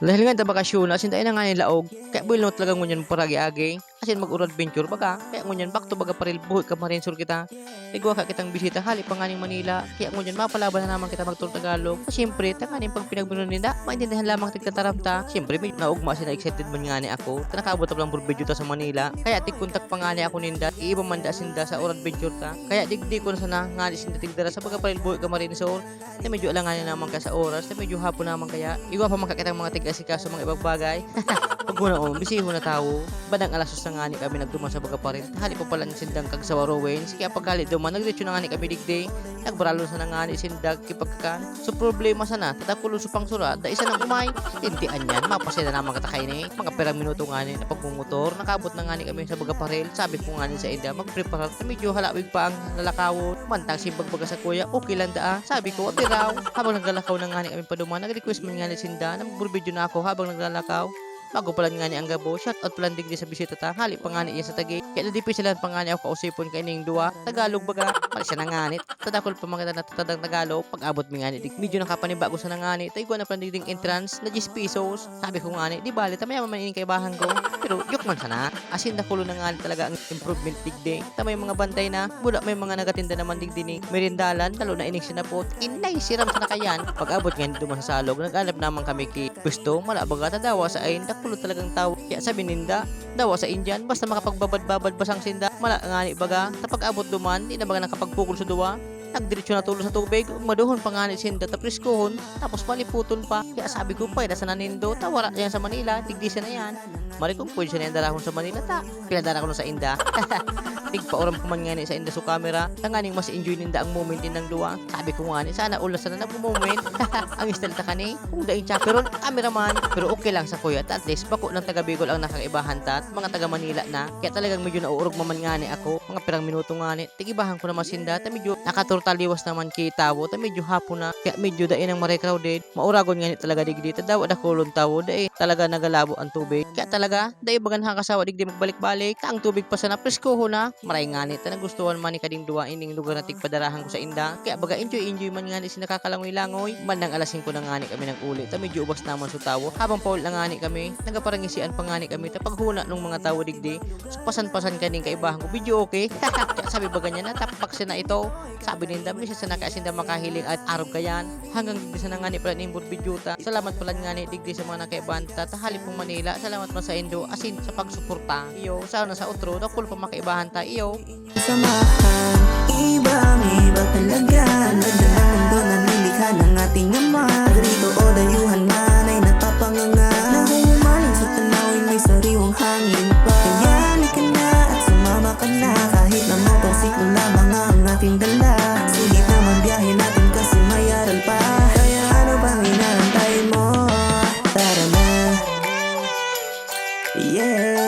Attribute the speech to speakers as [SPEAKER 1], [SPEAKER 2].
[SPEAKER 1] Dahil nga bakasyon, asin tayo na nga yung laog, kaya buil no talaga ngunyan paragi-agi. Asin mag-uro adventure baga, kaya ngunyan back to baga paril buhay ka marinsur kita. Igwa ka kitang bisita, hali pa nga ning Manila, kaya ngunyan mapalaban na naman kita magturo Tagalog. Siyempre, tanganin pag pinagbinuno nila, maintindihan lamang tigkataramta. Siyempre, may naugma sila excited man nga ni ako. Tanakabot lang burbidyo ta sa Manila, kaya tigkontak pa nga ni ako ninda, iiba man da sinda sa uro adventure ta. Kaya digdi ko na sana nga ni sinda tigdara sa baga paril buhay ka marinsur. Na medyo alanganin naman ka sa oras, na medyo hapon naman kaya. Iwa pa makakitang mga tigasikaso mga ibang bagay. Pag muna oh, bisiho na tao. Badang alas na nga ni kami nagduman sa baga pa rin. Hali pa pala ni sindang kag sa Warowens. Kaya pagkali duman, nagdiretso na nga ni kami digday. Nagbaralo sa na nga ni sindag kipagkakan. So problema sana, tatakulo sa pang sura, da isa nang umay. Intian yan, mapasya na naman katakay ni. Mga perang minuto nga ni na pagmumotor. Nakabot na nga ni kami sa baga parel. Sabi ko nga ni sa ida, mag-prepare na medyo halawig pa ang lalakaw. Mantang si bagbaga sa kuya, okay lang daa. Sabi ko, apiraw. Habang naglalakaw na nga ni kami paduman, nag-request man nga ni Sinda na mag-video na ako habang naglalakaw. Bago pala nga ni ang gabo, shout out pala digdi sa bisita ta. Hali pa nga sa tagi. Kaya nadipi sila pa nga ni ako kausipon kay ning duwa. Tagalog baga. Pala siya nanganit. Tadakol pa mga na tatadang Tagalog. Pag abot mi nga ni. Medyo nakapanibago sa nanganit. Tay ko na pala digding entrance na 10 pesos. Sabi ko nga ni, di bali, tamay man manin kay bahan ko. Pero yok man sana. Asin na kulo na nga ni talaga ang improvement digdi. Tamay mga bantay na. Buda may mga nagatinda naman digdi ni merindalan. Talo na ining sinapot. Inay, siram sa nakayan. Pag abot nga ni duman sa salog, nag-alap naman kami kay Gusto, malabaga tadawa sa ayin. Dakulo talagang tao. Kaya sabi ninda, dawa sa Indian, basta makapagbabad-babad basang sinda, mala nga ni baga, tapag abot duman, di na baga nakapagpukol sa duwa, nagdiretso na tulo sa tubig, maduhon pa nga ni sinda, tapos kuhon, tapos paliputon pa. Kaya sabi ko pa, sa nanindo, tawara yan sa Manila, tigdisa na yan. Mari kung pwede siya na yung darahon sa Manila, ta. Pinadara ko na sa Inda. Tigpa-oram ko man nga ni sa Inda sa camera. Tanganing mas enjoy ninda ang moment din ng duwa. Sabi ko nga ni, sana ulas na nag-moment. ang style ta kani, kung daing chaperon, cameraman. Pero okay lang sa kuya, at least bako ng taga Bicol ang nakakaibahan ta, at mga taga Manila na. Kaya talagang medyo nauurog maman nga ni ako. Mga pirang minuto nga ni, tigibahan ko naman sinda, ta medyo nakaturtaliwas naman kay tawo, ta medyo hapon na. Kaya medyo dain ang maray crowded. Mauragon nga ni talaga digdi, ta daw ada kulon tawo, dai talaga nagalabo ang tubig. Kaya talaga, dai bagan hakasawa digdi magbalik-balik, ta ang tubig pa sa napreskoho na. Maray nga ni, ta nagustuhan man ni kading duwa ining lugar na tigpadarahan ko sa inda. Kaya baga enjoy enjoy man nga ni si nakakalangoy-langoy. Bandang alas 5 na nga ni kami ng uli, ta medyo ubas naman sa tawo. Habang paul na nga ni kami, nagaparangisian pa nga ni kami, ta paghuna nung mga tawo digdi. So pasan-pasan kaning kaibahan ko, video okay. Sabi ba ganyan na, tapak na ito. Sabi rinda bisa sa nakasinda makahiling at arog kayan hanggang bisa na nga ni pala ni Burbidyuta salamat pala nga ni digdi sa mga nakaibanta tahali pong Manila. Salamat man sa Indo asin sa pagsuporta. Iyo sa na sa utro dakul pa makaibahan ta. Iyo.
[SPEAKER 2] Samahan ibang iba talaga. Nagdang mundo na nilikha ng ating ama. Rito o dayuhan man ay napapanganga. Na humaling sa tanawin may sariwang hangin. Kailangan natin kasi may aral pa. Kaya ano bang inaantay mo? Tara na. Yeah.